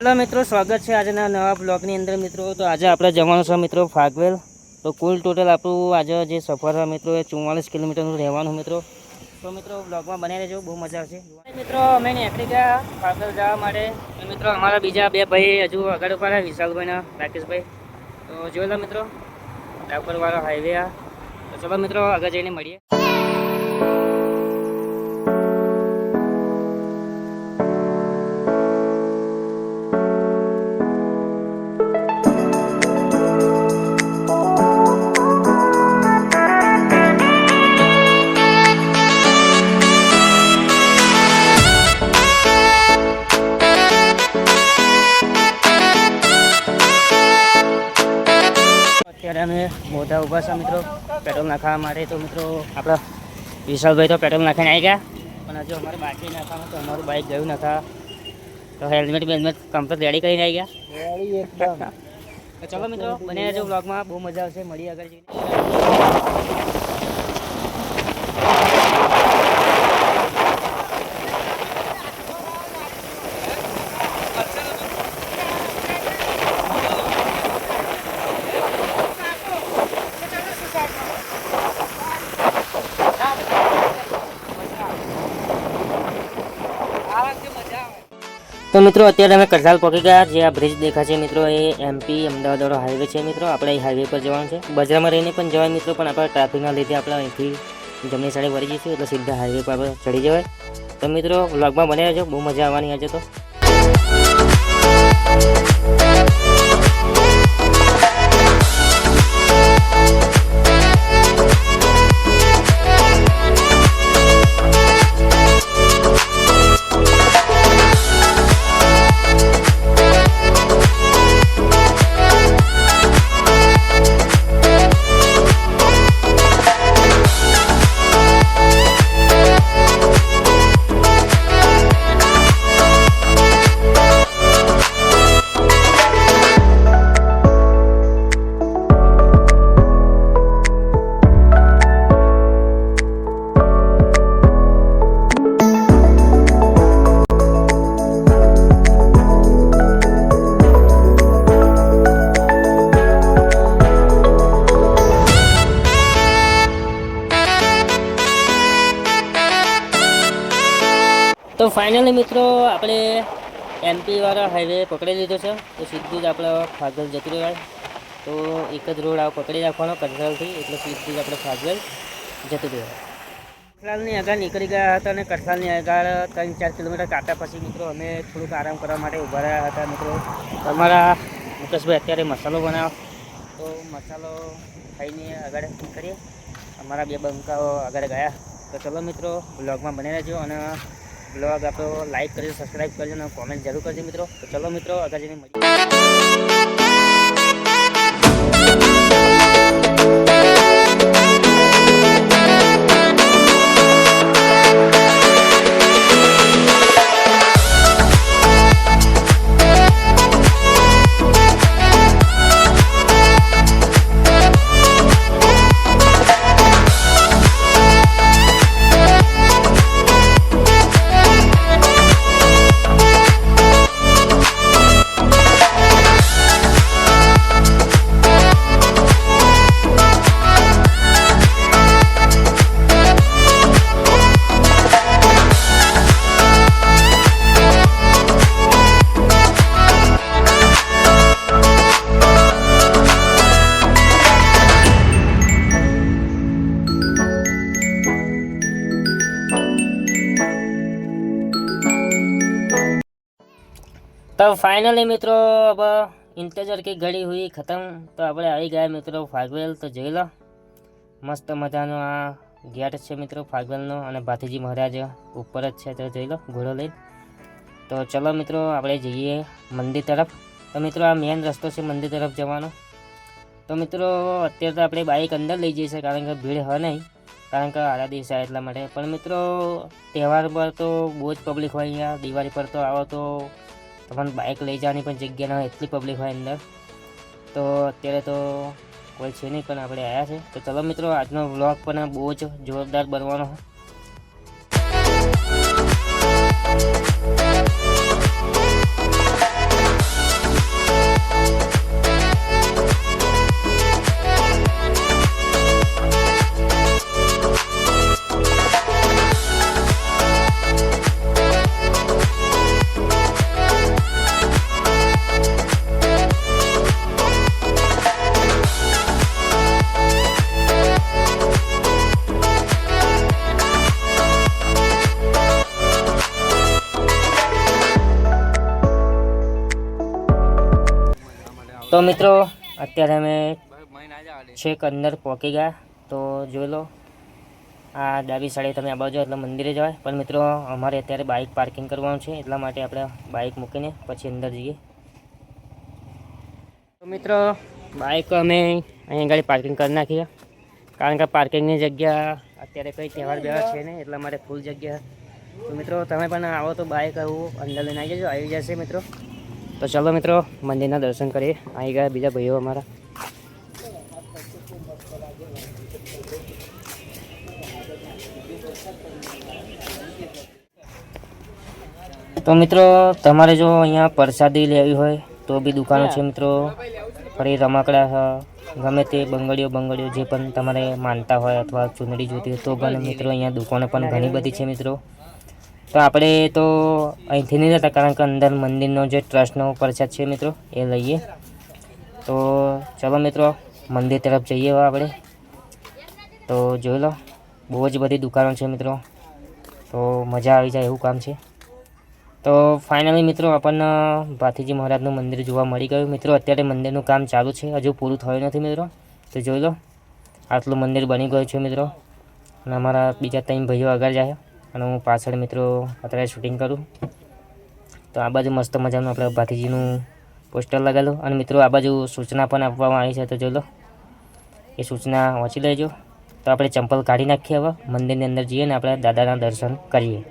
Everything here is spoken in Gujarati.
હેલો મિત્રો, સ્વાગત છે આજના નવા બ્લોગની અંદર મિત્રો. તો આજે આપણે જવાનું છે મિત્રો ફાગવેલ. તો કુલ ટોટલ આપણું આજે જે સફર મિત્રો, એ ચુમ્માલીસ કિલોમીટરનું રહેવાનું મિત્રો. તો મિત્રો, બ્લોગમાં બનાવી રહેજો, બહુ મજા આવશે. મિત્રો, અમે નીકળી ગયા ફાગવેલ જવા માટે. મિત્રો, અમારા બીજા બે ભાઈ હજુ આગળ ઉપર વિશાલભાઈના રાકેશભાઈ. તો જોઈ લો મિત્રો, ડાકોરવાળો હાઈવે આ. તો ચલો મિત્રો, આગળ જઈને મળીએ. મોઢા ઊભા છે મિત્રો. પેટ્રોલ નાખવા માટે તો મિત્રો આપણા વિશાલભાઈ તો પેટ્રોલ નાખીને આવી ગયા. પણ હજુ અમારે બાકી નાખવાનું તો અમારું બાઇક ગયું નખા તો હેલ્મેટ બેલ્મેટ કમ્પ્લેટ રેડી કરીને આવી ગયા. તો ચલો મિત્રો બને રહેજો બ્લોગમાં બહુ મજા આવશે. મળી આગળ જઈને. તો મિત્રો, અત્યારે અમે કરસાલ પહોંચી ગયા. જે આ બ્રિજ દેખાય છે મિત્રો, એ એમપી અમદાવાદ વાળો હાઈવે છે મિત્રો. આપણે એ હાઈવે પર જવાનું છે. બજારમાં રહીને પણ જવાય મિત્રો, પણ આપણે ટ્રાફિકના લીધે આપણે અહીંથી જમણી સાઈડે વળી જઈશું, એટલે સીધા હાઈવે પર આપણે ચડી જવાય. તો મિત્રો વ્લોગમાં બને રહેજો. બહુ મજા આવવાની આજે તો. ફાઇનલી મિત્રો, આપણે એમપીવાળા હાઈવે પકડી લીધો છે. તો સીધું જ આપણે ફાગલ જતું રહેવાય. તો એક જ રોડ આ પકડી રાખવાનો કરસાલથી એટલે સીધું જ આપણે ફાગલ જતું રહેવાય. કરસાલની આગળ નીકળી ગયા હતા અને કરસાલની આગળ ત્રણ ચાર કિલોમીટર કાપ્યા પછી મિત્રો અમે થોડુંક આરામ કરવા માટે ઊભા રહ્યા હતા મિત્રો. તમારા મુકેશભાઈ અત્યારે મસાલો બનાવો. તો મસાલો ખાઈને આગળ કરીએ અમારા બે બંકાઓ આગળ ગયા. તો ચલો મિત્રો બ્લોગમાં બની રહેજો અને બ્લોગ આપણો લાઈક કરજો સબસ્ક્રાઈબ કરજો અને કોમેન્ટ જરૂર કરજો મિત્રો. તો ચલો મિત્રો, આગળ મળીએ. તો ફાઇનલી મિત્રો, હવે ઇન્તજર કે ઘડી હુઈ ખતમ. તો આપણે આવી ગયા મિત્રો ફાગવેલ, તો જોઈ લો. મસ્ત મજાનો આ ગેટ છે મિત્રો ફાગવેલનો અને ભાથીજી મહારાજ ઉપર જ છે, તો જોઈ લો, ઘોડો લઈને. તો ચલો મિત્રો, આપણે જઈએ મંદિર તરફ. તો મિત્રો, આ મેઇન રસ્તો છે મંદિર તરફ જવાનો. તો મિત્રો, અત્યારે તો આપણે બાઇક અંદર લઈ જઈએ છીએ, કારણ કે ભીડ હોય નહીં. કારણ કે આડા દિવસે એટલા માટે. પણ મિત્રો, તહેવાર પર તો બહુ જ પબ્લિક હોય અહીંયા. દિવાળી પર તો આવો તો તમને બાઇક લઈ જવાની પણ જગ્યા ના હોય, એટલી પબ્લિક હોય અંદર. તો અત્યારે તો કોઈ છે નહીં, પણ આપણે આવ્યા છે. તો ચલો મિત્રો, આજનો વ્લોગ પણ બહુ જ જોરદાર બનવાનો તો મિત્રો, અત્યારે અમે છેક અંદર પહોંચી ગયા. તો જોઈ લો, આ ડાબી સાઈડે તમે આ બાજુ એટલે મંદિરે જવાય. પણ મિત્રો, અમારે અત્યારે બાઇક પાર્કિંગ કરવાનું છે, એટલા માટે આપણે બાઇક મૂકીને પછી અંદર જઈએ. તો મિત્રો બાઇક અમે અહીંયા આગળ પાર્કિંગ કરી નાખીએ. કારણ કે પાર્કિંગની જગ્યા અત્યારે કંઈ તહેવાર બેવાર છે ને એટલા માટે ફૂલ જગ્યા. તો મિત્રો, તમે પણ આવો તો બાઇક આવું અંદર લઈને આવી જજો, આવી જશે મિત્રો. તો ચાલો મિત્રો, મંદિરના દર્શન કરીએ. આવી ગયા બીજા ભાઈઓ અમારા. તો મિત્રો, તમારે જો અહીંયા પ્રસાદી લેવી હોય, તો બી દુકાનો છે મિત્રો. ફરી રમકડા ગમે તે બંગડીઓ બંગડીઓ જે પણ તમારે માનતા હોય અથવા ચૂંદડી જોતી હોય તો પણ મિત્રો અહીંયા દુકાનો પણ ઘણી બધી છે મિત્રો. તો આપણે તો અહીંથી નહીં જતા, કારણ કે અંદર મંદિરનો જે ટ્રસ્ટનો પ્રસાદ છે મિત્રો, એ લઈએ. તો ચલો મિત્રો, મંદિર તરફ જઈએ હવે આપણે. તો જોઈ લો, બહુ જ બધી દુકાનો છે મિત્રો. તો મજા આવી જાય એવું કામ છે. તો ફાઇનલી મિત્રો, આપણને ભાથીજી મહારાજનું મંદિર જોવા મળી ગયું. મિત્રો, અત્યારે મંદિરનું કામ ચાલુ છે. હજુ પૂરું થયું નથી મિત્રો. તો જોઈ લો, આટલું મંદિર બની ગયું છે મિત્રો. અને અમારા બીજા ત્રણ ભાઈઓ આગળ જાય. અને હું પાછળ મિત્રો અત્યારે શૂટિંગ કરું. તો આ બાજુ મસ્ત મજાનું આપણે ભાતીજીનું પોસ્ટર લગાવેલું. અને મિત્રો આ બાજુ સૂચના પણ આપવામાં આવી છે, તો જોઈ લો. એ સૂચના વાંચી લેજો. તો આપણે ચંપલ કાઢી નાખીએ હવે. મંદિરની અંદર જઈએ ને આપણે દાદાના દર્શન કરીએ.